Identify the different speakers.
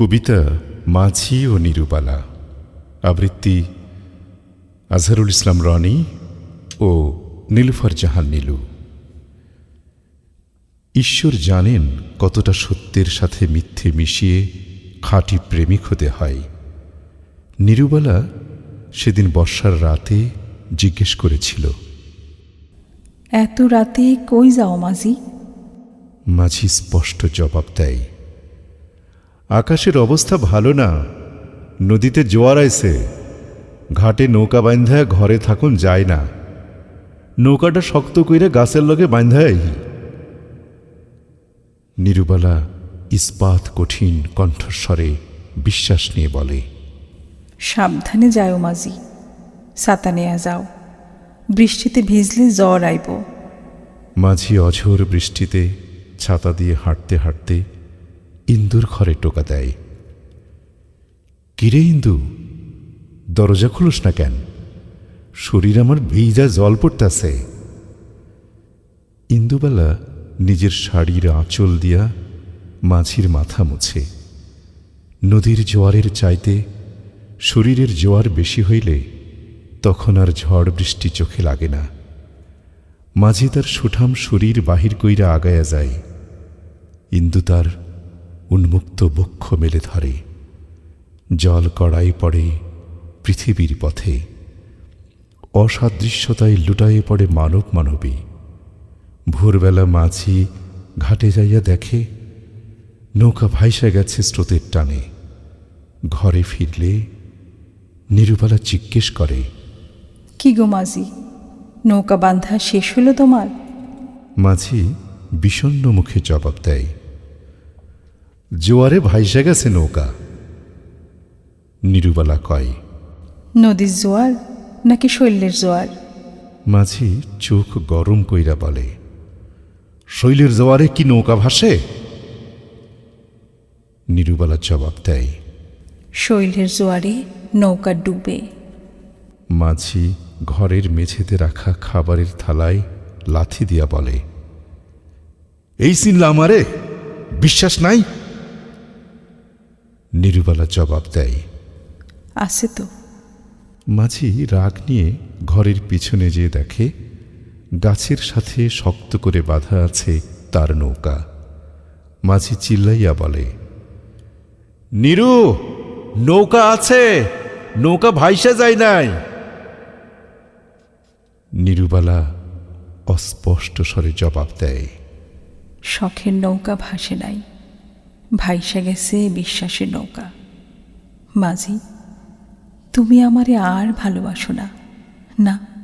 Speaker 1: কবিতা মাঝি ও নিরুবালা। আবৃত্তি আজহারুল ইসলাম রনি ও নীলুফার জাহান নীলু। ঈশ্বর জানেন কতটা সত্যের সাথে মিথ্যে মিশিয়ে খাঁটি প্রেমিক হতে হয়। নিরুবালা সেদিন বর্ষার রাতে জিজ্ঞেস করেছিল
Speaker 2: এত রাতে কই যাও মাঝি?
Speaker 1: মাঝি স্পষ্ট জবাব দেয় আকাশের অবস্থা ভালো না। নদীতে জোয়ার আইছে। ঘাটে নৌকা বান্ধা ঘরে থাকুন যায় না। নৌকাটা শক্ত কইরে গাছের লগে বান্ধাই নিরুবালা ইস্পাত কঠিন কণ্ঠস্বরে বিশ্বাস নিয়ে বলে
Speaker 2: সাবধানে যাও মাঝি ছাতা নেয়া যাও। বৃষ্টিতে ভিজলে জ্বর আইব।
Speaker 1: মাঝি অঝোর বৃষ্টিতে ছাতা দিয়ে হাঁটতে হাঁটতে ইন্দুর ঘরে টোকা দেয়। কিরে ইন্দু, দরজা খুলুস না কেন? শরীর আমার ভিজা জল পড়তাছে। ইন্দুবেলা নিজের শাড়ির আঁচল দিয়া মাঝির মাথা মুছে। নদীর জোয়ারের চাইতে শরীরের জোয়ার বেশি হইলে তখন আর ঝড় বৃষ্টি চোখে লাগে না। মাঝে তার সুঠাম শরীর বাহির কইরা আগায়া যায়। ইন্দু তার উন্মুক্ত বক্ষ মেলে ধরে। জল কড়াই পড়ে পৃথিবীর পথে। অসাদৃশ্যতায় লুটায়ে পড়ে মানব মানবী। ভোরবেলা মাঝি ঘাটে যাইয়া দেখে নৌকা ভাইসা গেছে স্রোতের টানে। ঘরে ফিরলে নিরুবালা জিজ্ঞেস করে
Speaker 2: কি গো মাঝি নৌকা বান্ধা শেষ হলো তোমার?
Speaker 1: মাঝি বিষণ্ন মুখে জবাব দেয় জোয়ারে ভাইসা গেছে নৌকা। নিরুবালা কয়
Speaker 2: নদীর জোয়ার নাকি শৈলের জোয়ার?
Speaker 1: মাঝি চোখ গরম কইরা বলে শৈলের জোয়ারে কি নৌকা ভাসে? নিরুবালা জবাব দেয়
Speaker 2: শৈলের জোয়ারে নৌকা ডুবে।
Speaker 1: মাঝি ঘরের মেঝেতে রাখা খাবারের থালায় লাথি দিয়া বলে এই চিনলা আমারে? বিশ্বাস নাই? নিরুবালা জবাব দেয়।
Speaker 2: আছে তো।
Speaker 1: মাঝি রাগ নিয়ে ঘরের পিছনে যেয়ে দেখে গাছের সাথে শক্ত করে বাঁধা আছে তার নৌকা। মাঝি চিল্লাইয়া বলে নিরু নৌকা আছে নৌকা ভাইসা যায় নাই। নিরুবালা অস্পষ্ট স্বরে জবাব দেয়
Speaker 2: শখের নৌকা ভাসে নাই। ভাইসা গেছে বিশ্বাসের নৌকা। মাঝি তুমি আমারে আর ভালোবাসো না। না